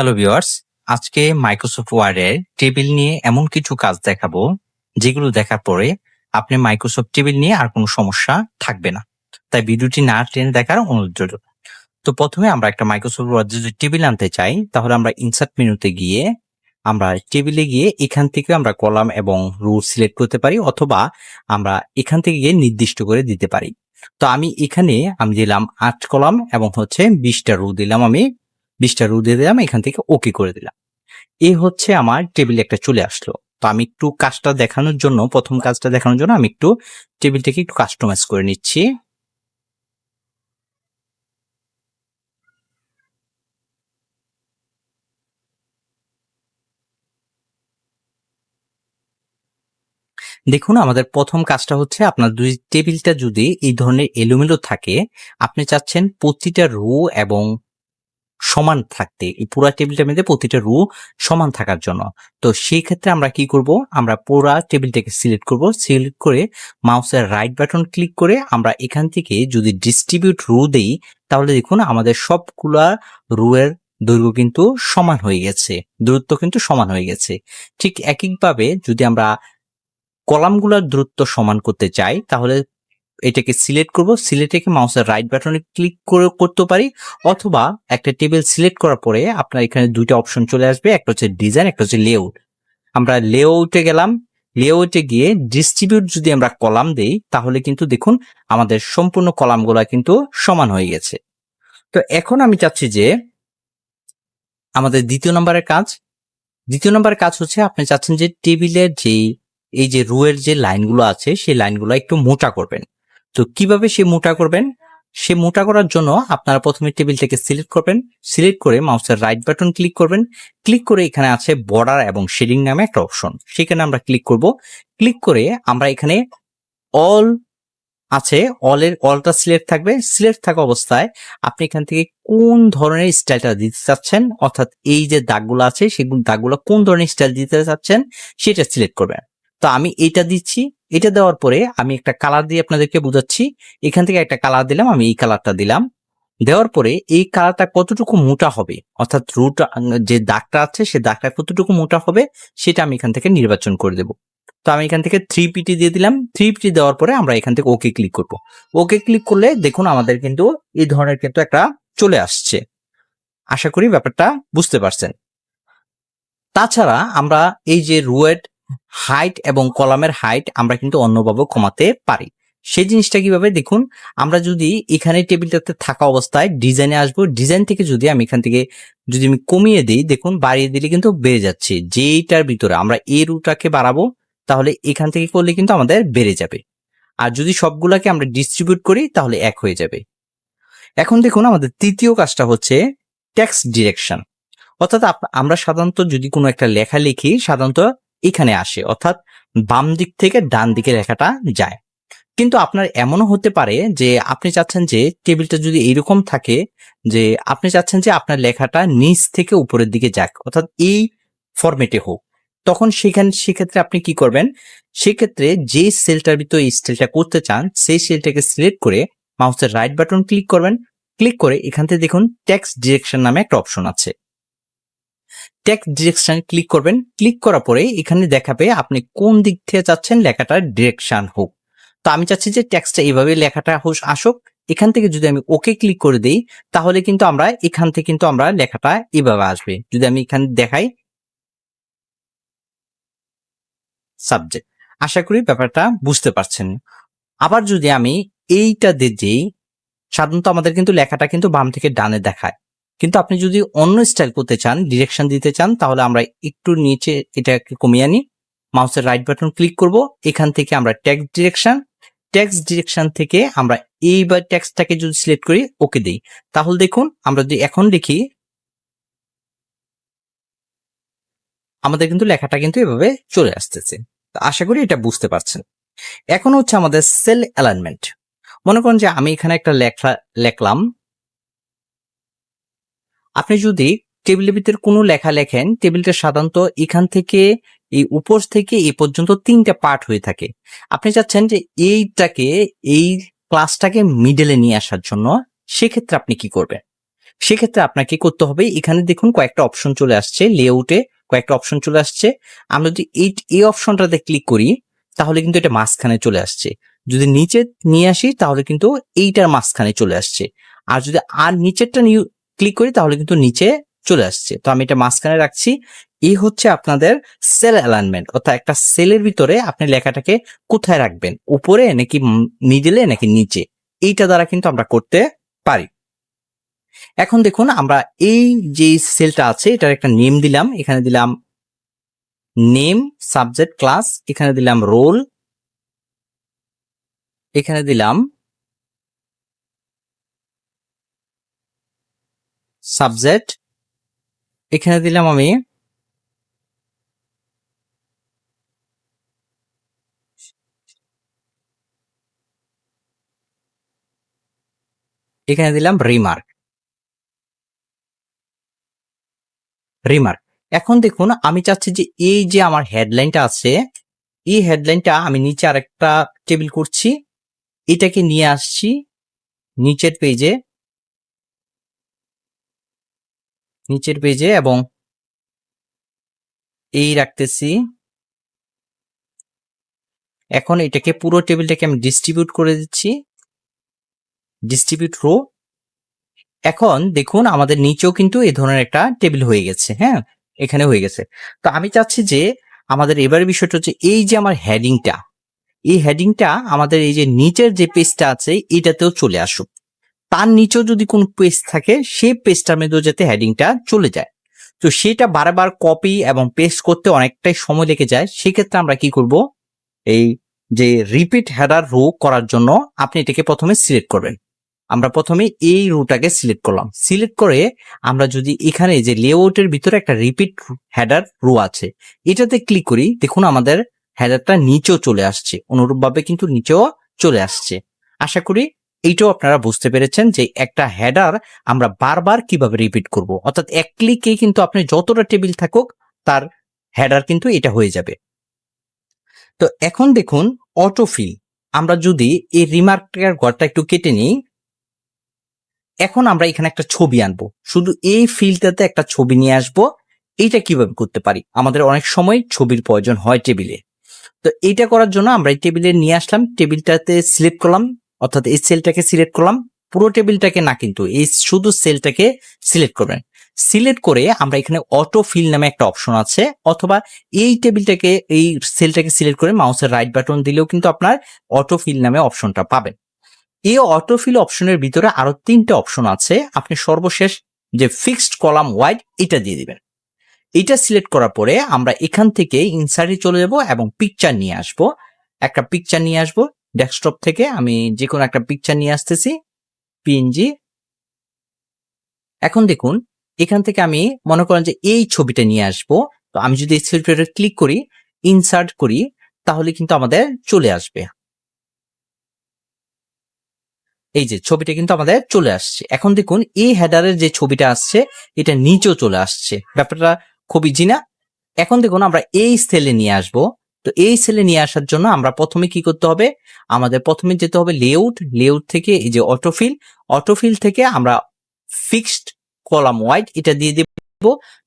Hello viewers আজকে Microsoft ওয়ার্ডের table নিয়ে এমন কিছু কাজ দেখাবো, যেগুলো দেখার পরে আপনি মাইক্রোসফট টেবিল নিয়ে আর কোনো সমস্যা থাকবে না। তাই ভিডিওটি না টেনে দেখার অনুরোধ তো প্রথমে আমরা একটা মাইক্রোসফট ওয়ার্ড যদি টেবিল আনতে চাই, তাহলে আমরা ইনসার্ট মেনুতে গিয়ে আমরা টেবিলে গিয়ে এখান থেকে আমরা কলাম এবং রু সিলেক্ট করতে পারি, অথবা আমরা এখান থেকে গিয়ে নির্দিষ্ট করে দিতে পারি। তো আমি এখানে আমি দিলাম আট কলাম এবং হচ্ছে বিশটা রু দিলাম আমি। বিশটা রু দিয়ে দিলাম, এখান থেকে ওকে করে দিলাম। এই হচ্ছে আমার টেবিলে একটা চলে আসলো। তো আমি একটু কাজটা দেখানোর জন্য, প্রথম কাজটা দেখানোর জন্য আমি একটু টেবিলটাকে একটু কাস্টমাইজ করে নিচ্ছি। দেখুন, আমাদের প্রথম কাজটা হচ্ছে আপনার দুই টেবিলটা যদি এই ধরনের এলোমেলো থাকে, আপনি চাচ্ছেন প্রতিটা রো এবং সমান থাকতে, এই পুরা টেবিলটার মধ্যে প্রতিটা রো সমান থাকার জন্য। তো সেই ক্ষেত্রে আমরা কি করব? আমরা পুরা টেবিলটাকে সিলেক্ট করব। সিলেক্ট করে মাউসের রাইট বাটন ক্লিক করে আমরা এখান থেকে যদি ডিস্ট্রিবিউট রো দেই, তাহলে দেখুন আমাদের সবগুলা রো এর দৈর্ঘ্য কিন্তু সমান হয়ে গেছে। দূরত্ব কিন্তু সমান হয়ে গেছে। ঠিক একইভাবে যদি আমরা কলামগুলোর দূরত্ব সমান করতে চাই, তাহলে এটাকে সিলেক্ট করব। সিলেক্টে মাউসের রাইট বাটনে ক্লিক করে করতে পারি অথবা একটা টেবিল সিলেক্ট করার পরে আপনার এখানে দুইটা অপশন চলে আসবে। একটা হচ্ছে ডিজাইন একটা হচ্ছে লেআউট আমরা লেআউটে গেলাম। লেআউটে গিয়ে ডিস্ট্রিবিউট যদি আমরা কলাম দেই, তাহলে কিন্তু দেখুন আমাদের সম্পূর্ণ কলামগুলা কিন্তু সমান হয়ে গেছে। তো এখন আমি চাচ্ছি যে আমাদের দ্বিতীয় নম্বরের কাজ। দ্বিতীয় নম্বরের কাজ হচ্ছে আপনি চাচ্ছেন যে টেবিলের যেই, এই যে রুয়ের যে লাইনগুলো আছে, সেই লাইনগুলো একটু মোটা করবেন। তো কীভাবে সে মোটা করবেন? সে মোটা করার জন্য আপনারা প্রথমে টেবিল থেকে সিলেক্ট করবেন। সিলেক্ট করে মাউসের রাইট বাটন ক্লিক করবেন। ক্লিক করে এখানে আছে বর্ডার এবং শেডিং নামে একটা অপশন। সেখানে আমরা ক্লিক করব। ক্লিক করে আমরা এখানে অল আছে। অলের অলটা সিলেক্ট থাকবে। সিলেক্ট থাকা অবস্থায় আপনি এখান থেকে কোন ধরনের স্টাইলটা দিতে চাচ্ছেন? অর্থাৎ এই যে দাগগুলো আছে, সেগুলো, দাগগুলো কোন ধরনের স্টাইল দিতে চাচ্ছেন? সেটা সিলেক্ট করবেন। তো আমি এটা দিচ্ছি এটা দেওয়ার পরে আমি একটা কালার দিয়ে আপনাদেরকে বোঝাচ্ছি। এখান থেকে একটা কালার দিলাম, আমি এই কালারটা দিলাম। দেওয়ার পরে এই কালারটা কতটুকু মোটা হবে? অর্থাৎ রুট যে দাগটা আছে, সে দাগটা কতটুকু মোটা হবে, সেটা আমি এখান থেকে নির্বাচন করে দেব। তো আমি এখান থেকে থ্রি পিটি দিয়ে দিলাম। থ্রি পিটি দেওয়ার পরে আমরা এখান থেকে ওকে ক্লিক করব। ওকে ক্লিক করলে দেখুন আমাদের কিন্তু এই ধরনের কিন্তু একটা চলে আসছে। আশা করি ব্যাপারটা বুঝতে পারছেন। তাছাড়া আমরা এই যে রুয়েট হাইট এবং কলামের হাইট আমরা কিন্তু অন্যভাবে কমাতে পারি। সেই জিনিসটা কীভাবে? দেখুন, আমরা যদি এখানে টেবিলটাতে থাকা অবস্থায় ডিজাইনে আসব ডিজাইন থেকে যদি আমি এখান থেকে যদি আমি কমিয়ে দিই, দেখুন, বাড়িয়ে দিলে কিন্তু বেড়ে যাচ্ছে। যেইটার ভিতরে আমরা এই রুটাকে বাড়াবো, তাহলে এখান থেকে করলে কিন্তু আমাদের বেড়ে যাবে। আর যদি সবগুলাকে আমরা ডিস্ট্রিবিউট করি, তাহলে এক হয়ে যাবে। এখন দেখুন, আমাদের তৃতীয় কাজটা হচ্ছে ট্যাক্স ডিরেকশন অর্থাৎ আমরা সাধারণত যদি কোনো একটা লেখা লিখি, সাধারণত এখানে আসে, অর্থাৎ বাম দিক থেকে ডান দিকে লেখাটা যায়। কিন্তু আপনার এমনও হতে পারে যে আপনি চাচ্ছেন যে টেবিলটা যদি এইরকম থাকে যে আপনি চাচ্ছেন যে আপনার লেখাটা নিচ থেকে উপরের দিকে যাক, অর্থাৎ এই ফরম্যাটে হোক। তখন সেখানে, সেক্ষেত্রে আপনি কি করবেন? সেক্ষেত্রে যে সেলটার ভিতরে এই স্টাইলটা করতে চান, সেই সেলটাকে সিলেক্ট করে মাউসের রাইট বাটন ক্লিক করবেন। ক্লিক করে এখান থেকে দেখুন ট্যাক্স ডিরেকশন নামে একটা অপশন আছে। টেক্সট ডিরেকশন ক্লিক করবেন। ক্লিক করার পরে এখানে দেখাবে আপনি কোন দিক থেকে চাচ্ছেন লেখাটার ডিরেকশন হোক। তো আমি চাচ্ছি যে টেক্সটটা এইভাবে লেখাটা আসুক। এখান থেকে যদি আমি ওকে ক্লিক করে দিই, তাহলে কিন্তু আমরা, এখান থেকে কিন্তু আমরা লেখাটা এভাবে আসবে। যদি আমি এখানে দেখাই। সাবজেক্ট আশা করি ব্যাপারটা বুঝতে পারছেন। আবার যদি আমি এইটা দিয়ে সাধারণত আমাদের কিন্তু লেখাটা কিন্তু বাম থেকে ডানে দেখায়। কিন্তু আপনি যদি অন্য স্টাইল করতে চান ডিরেকশন দিতে চান, তাহলে আমরা একটু নিচে এটাকে কমিয়ে আনি। মাউসের রাইট বাটন ক্লিক করব। এখান থেকে আমরা ট্যাক্স ডিরেকশন ট্যাক্স ডিরেকশন থেকে আমরা এইবার ট্যাক্সটাকে যদি সিলেক্ট করি, ওকে দিই। তাহলে দেখুন, আমরা যদি এখন দেখি, আমাদের কিন্তু লেখাটা কিন্তু এভাবে চলে আসতেছে। আশা করি এটা বুঝতে পারছেন। এখন হচ্ছে আমাদের সেল অ্যালাইনমেন্ট মনে করেন যে আমি এখানে একটা লেখা, লেখলাম। আপনি যদি টেবিলের ভিতরে কোনো লেখা লেখেন, টেবিলটা সাধারণত এখান থেকে, এই উপর থেকে এই পর্যন্ত তিনটা পার্ট হয়ে থাকে। আপনি চাচ্ছেন যে এইটাকে, এই ক্লাসটাকে মিডলে নিয়ে আসার জন্য সেক্ষেত্রে আপনি কি করবেন? সেক্ষেত্রে আপনাকে করতে হবে, এখানে দেখুন কয়েকটা অপশন চলে আসছে লেআউটে কয়েকটা অপশন চলে আসছে। আমরা যদি এই এই অপশনটাতে ক্লিক করি, তাহলে কিন্তু এটা মাঝখানে চলে আসছে। যদি নিচে নিয়ে আসি, তাহলে কিন্তু এইটার মাঝখানে চলে আসছে। আর যদি আর নিচেরটা ক্লিক করি, তাহলে কিন্তু নিচে চলে আসছে। তো আমি এটা মাঝখানে রাখছি। এই হচ্ছে আপনাদের সেল অ্যালাইনমেন্ট অর্থাৎ একটা সেলের ভিতরে আপনি লেখাটাকে কোথায় রাখবেন? উপরে নাকি মিডলে নাকি নিচে? এইটা দ্বারা কিন্তু আমরা করতে পারি। এখন দেখুন, আমরা এই যে সেলটা আছে, এটার একটা নেম দিলাম। এখানে দিলাম নেম সাবজেক্ট ক্লাস এখানে দিলাম রোল এখানে দিলাম সাবজেক্ট এখানে দিলাম আমি এখানে দিলাম রিমার্ক রিমার্ক এখন দেখুন, আমি চাচ্ছি যে এই যে আমার হেডলাইনটা আছে, এই হেডলাইনটা আমি নিচে আরেকটা টেবিল করছি, এটাকে নিয়ে আসছি, নিচের পেজে নিচের পেজে এবং এই রাখতেছি। এখন এটাকে পুরো টেবিলটাকে আমি ডিস্ট্রিবিউট করে দিচ্ছি। ডিস্ট্রিবিউট রো এখন দেখুন, আমাদের নিচেও কিন্তু এই ধরনের একটা টেবিল হয়ে গেছে হ্যাঁ? এখানে হয়ে গেছে। তো আমি চাচ্ছি যে আমাদের এবার বিষয়টা হচ্ছে এই যে আমার হেডিংটা এই হেডিংটা আমাদের এই যে নিচের যে পেজটা আছে, এটাতেও চলে আসুক। তার নিচেও যদি কোনো পেজ থাকে, সেই পেজটার মধ্যেও যাতে হেডিংটা চলে যায়। তো সেটা বারবার কপি এবং পেস্ট করতে অনেকটাই সময় লেগে যায়। সেক্ষেত্রে আমরা কি করব? এই যে রিপিট হেডার রো করার জন্য আপনি এটাকে প্রথমে সিলেক্ট করবেন। আমরা প্রথমে এই রোটাকে সিলেক্ট করলাম। সিলেক্ট করে আমরা যদি এখানে যে লেআউটের ভিতরে একটা রিপিট হেডার রো আছে, এটাতে ক্লিক করি, দেখুন আমাদের হেডারটা নিচেও চলে আসছে। অনুরূপভাবে কিন্তু নিচেও চলে আসছে। আশা করি এইটাও আপনারা বুঝতে পেরেছেন যে একটা হেডার আমরা বারবার কীভাবে রিপিট করব। অর্থাৎ এক ক্লিকে কিন্তু আপনি যতটা টেবিল থাকুক, তার হেডার কিন্তু এটা হয়ে যাবে। তো এখন দেখুন অটোফিল আমরা যদি এই রিমার্কের ঘরটা একটু কেটে নিই, এখন আমরা এখানে একটা ছবি আনব। শুধু এই ফিল্ডটাতে একটা ছবি নিয়ে আসব। এইটা কীভাবে করতে পারি? আমাদের অনেক সময় ছবির প্রয়োজন হয় টেবিলে তো এইটা করার জন্য আমরা এই টেবিলে নিয়ে আসলাম। টেবিলটাতে সিলেক্ট করলাম। অর্থাৎ এই সেলটাকে সিলেক্ট করলাম, পুরো টেবিলটাকে না কিন্তু, এই শুধু সেলটাকে সিলেক্ট করবেন। সিলেক্ট করে আমরা এখানে অটো ফিল নামে একটা অপশন আছে, অথবা এই টেবিলটাকে এই সেলটাকে সিলেক্ট করে মাউসের রাইট বাটন দিলেও কিন্তু আপনার অটো ফিল নামে অপশনটা পাবেন। এই অটোফিল অপশনের ভিতরে আরও তিনটে অপশন আছে, আপনি সর্বশেষ যে ফিক্সড কলাম ওয়াইড এটা দিয়ে দিবেন। এটা সিলেক্ট করার পরে আমরা এখান থেকে ইনসার্টে চলে যাব এবং পিকচার নিয়ে আসব। একটা পিকচার নিয়ে আসব ডেস্কটপ থেকে আমি যে কোনো একটা পিকচার নিয়ে আসতেছি পিএনজি এখন দেখুন, এখান থেকে আমি মনে করেন যে এই ছবিটা নিয়ে আসব। তো আমি যদি এই সিলেক্টরে ক্লিক করি ইনসার্ট করি, তাহলে কিন্তু আমাদের চলে আসবে। এই যে ছবিটা কিন্তু আমাদের চলে আসছে। এখন দেখুন, এই হেডারের যে ছবিটা আসছে, এটা নিচেও চলে আসছে। ব্যাপারটা খুবই জিনা। এখন দেখুন, আমরা এই সেলে নিয়ে আসব। তো এই সেলে নিয়ে আসার জন্য আমরা প্রথমে কি করতে হবে? আমাদের প্রথমে যেতে হবে লেআউট লেআউট থেকে এই যে অটোফিল অটোফিল থেকে আমরা ফিক্সড কলাম ওয়াইড এটা দিয়ে দেব,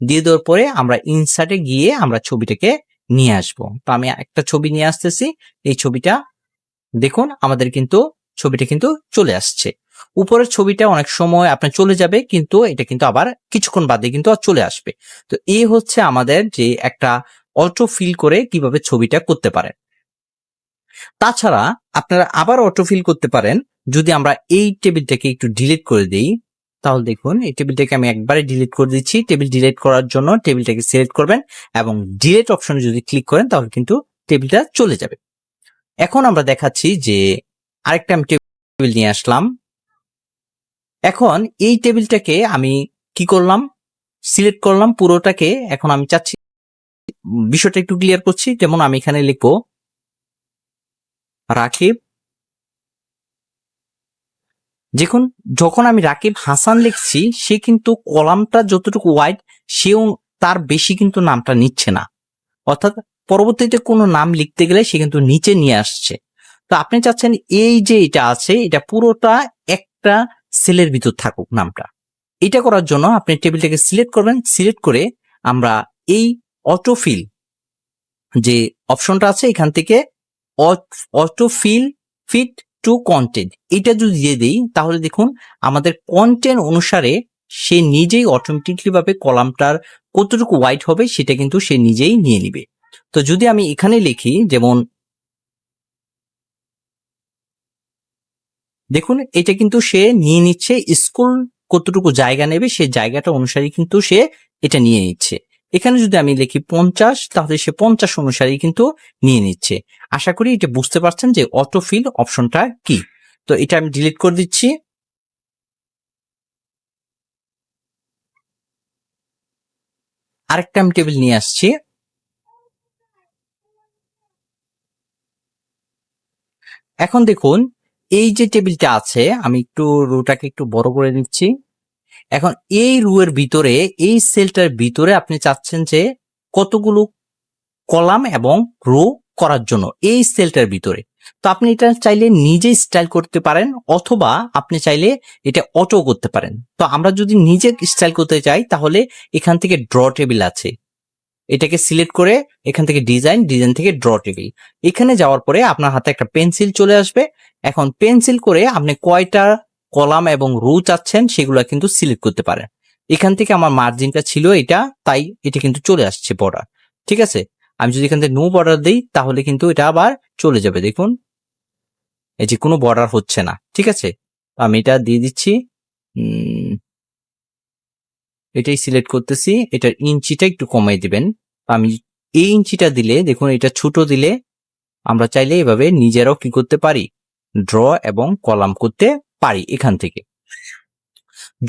দিয়ে দেওয়ার পরে আমরা ইনসার্টে গিয়ে আমরা ছবিটাকে নিয়ে আসব। তো আমি একটা ছবি নিয়ে আসতেছি, এই ছবিটা দেখুন আমাদের কিন্তু, ছবিটা কিন্তু চলে আসছে। উপরের ছবিটা অনেক সময় আপনার চলে যাবে, কিন্তু এটা কিন্তু আবার কিছুক্ষণ বাদে কিন্তু চলে আসবে। তো এই হচ্ছে আমাদের যে একটা অটো ফিল করে কীভাবে ছবিটা করতে পারেন। তাছাড়া আপনারা আবার অটো ফিল করতে পারেন। যদি আমরা এই টেবিলটাকে একটু ডিলিট করে দিই, তাহলে দেখুন এই টেবিলটাকে আমি একবারে ডিলিট করে দিচ্ছি। টেবিল ডিলিট করার জন্য টেবিলটাকে সিলেক্ট করবেন এবং ডিলিট অপশনে যদি ক্লিক করেন, তাহলে কিন্তু টেবিলটা চলে যাবে। এখন আমরা দেখাচ্ছি যে আরেকটা আমি টেবিল নিয়ে আসলাম। এখন এই টেবিলটাকে আমি কি করলাম? সিলেক্ট করলাম পুরোটাকে। এখন আমি চাচ্ছি বিষয়টা একটু ক্লিয়ার করছি, যেমন আমি এখানে লিখব, রাকিব, দেখুন, যখন আমি রাকিব হাসান লিখছি, সে কিন্তু কলামটা যতটুকু ওয়াইড সেও তার বেশি কিন্তু নামটা নিচ্ছে না। অর্থাৎ পরবর্তীতে কোনো নাম লিখতে গেলে সে কিন্তু নিচে নিয়ে আসছে। তো আপনি চাচ্ছেন এই যে এটা আছে, এটা পুরোটা একটা সেলের ভিতর থাকুক নামটা। এটা করার জন্য আপনি টেবিলটাকে সিলেক্ট করবেন। সিলেক্ট করে আমরা এই অটোফিল যে অপশনটা আছে এখান থেকে অটোফিল ফিট টু কন্টেন্ট এটা যদি দিয়ে দিই, তাহলে দেখুন আমাদের কন্টেন্ট অনুসারে সে নিজেই অটোমেটিকলি ভাবে কলামটার কতটুকু হোয়াইট হবে সেটা কিন্তু সে নিজেই নিয়ে নিবে। তো যদি আমি এখানে লিখি, যেমন দেখুন এটা কিন্তু সে নিয়ে নিচ্ছে, স্কুল কতটুকু জায়গা নেবে, সে জায়গাটা অনুসারে কিন্তু সে এটা নিয়ে নিচ্ছে। এখানে যদি আমি লিখি পঞ্চাশ, তাহলে সে পঞ্চাশ অনুসারে কিন্তু নিয়ে নিচ্ছে। আশা করি এটা বুঝতে পারছেন যে অটোফিল অপশনটা কি। তো এটা আমি ডিলিট করে দিচ্ছি। আরেকটা আমি টেবিল নিয়ে আসছি। এখন দেখুন, এই যে টেবিলটা আছে, আমি একটু রুটাকে একটু বড় করে নিচ্ছি। এখন এই রুয়ের ভিতরে, এই সেলটার ভিতরে আপনি চাচ্ছেন যে কতগুলো কলাম এবং রো করার জন্য এই সেলটার ভিতরে। তো আপনি এটা চাইলে নিজে স্টাইল করতে পারেন অথবা আপনি চাইলে এটা অটো করতে পারেন। তো আমরা যদি নিজে স্টাইল করতে চাই, তাহলে এখান থেকে ড্র টেবিল আছে। এটাকে সিলেক্ট করে এখান থেকে ডিজাইন ডিজাইন থেকে ড্র টেবিল। এখানে যাওয়ার পরে আপনার হাতে একটা পেন্সিল চলে আসবে। এখন পেন্সিল করে আপনি কয়টা কলাম এবং রো চাচ্ছেন, সেগুলো কিন্তু সিলেক্ট করতে পারেন। এখান থেকে আমার মার্জিনটা ছিল এটা, তাই এটা কিন্তু চলে আসছে বর্ডার ঠিক আছে? আমি যদি এখান থেকে নো বর্ডার দিই, তাহলে কিন্তু এটা আবার চলে যাবে, দেখুন। এই যে কোনো বর্ডার হচ্ছে না, ঠিক আছে? আমি এটা দিয়ে দিচ্ছি এটাই সিলেক্ট করতেছি এটার ইঞ্চিটা একটু কমাই দিবেন। আমি এই ইঞ্চিটা দিলে, দেখুন এটা ছোট দিলে, আমরা চাইলে এভাবে নিজেরাও কি করতে পারি? ড্র এবং কলাম করতে পারি এখান থেকে।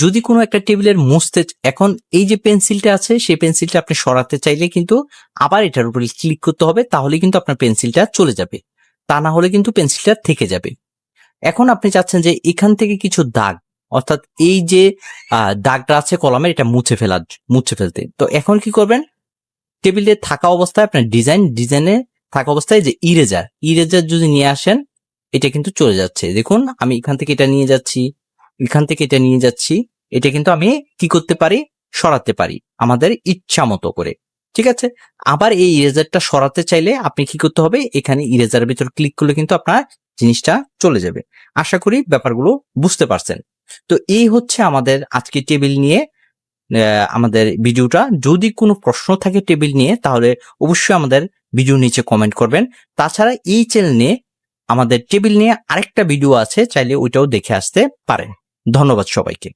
যদি কোনো একটা টেবিলের মুছতে এখন এই যে পেন্সিলটা আছে, সেই পেন্সিলটা আপনি সরাতে চাইলে কিন্তু আবার এটার উপরে ক্লিক করতে হবে, তাহলে কিন্তু আপনার পেন্সিলটা চলে যাবে। তা না হলে কিন্তু পেন্সিলটা থেকে যাবে। এখন আপনি চাচ্ছেন যে এখান থেকে কিছু দাগ, অর্থাৎ এই যে দাগটা আছে কলামের, এটা মুছে ফেলার মুছে ফেলতে। তো এখন কি করবেন? টেবিলে থাকা অবস্থায় আপনার ডিজাইন, ডিজাইনে থাকা অবস্থায় যে ইরেজার ইরেজার যদি নিয়ে আসেন এটা কিন্তু চলে যাচ্ছে। দেখুন, আমি এখান থেকে এটা নিয়ে যাচ্ছি, এখান থেকে এটা নিয়ে যাচ্ছি, এটা কিন্তু আমি কি করতে পারি? সরাতে পারি, আমাদের ইচ্ছা মতো করে। ঠিক আছে? আবার এই ইরেজারটা সরাতে চাইলে আপনি কি করতে হবে? এখানে ইরেজারের ভিতর ক্লিক করলে কিন্তু আপনার জিনিসটা চলে যাবে। আশা করি ব্যাপারগুলো বুঝতে পারছেন। তো এই হচ্ছে আমাদের আজকে টেবিল নিয়ে আমাদের ভিডিওটা। যদি কোনো প্রশ্ন থাকে টেবিল নিয়ে, তাহলে অবশ্যই আমাদের ভিডিও নিচে কমেন্ট করবেন। তাছাড়া এই চ্যানেল নিয়ে আমাদের টেবিল নিয়ে আরেকটা ভিডিও আছে চাইলে ওইটাও দেখে আসতে পারেন। ধন্যবাদ সবাইকে।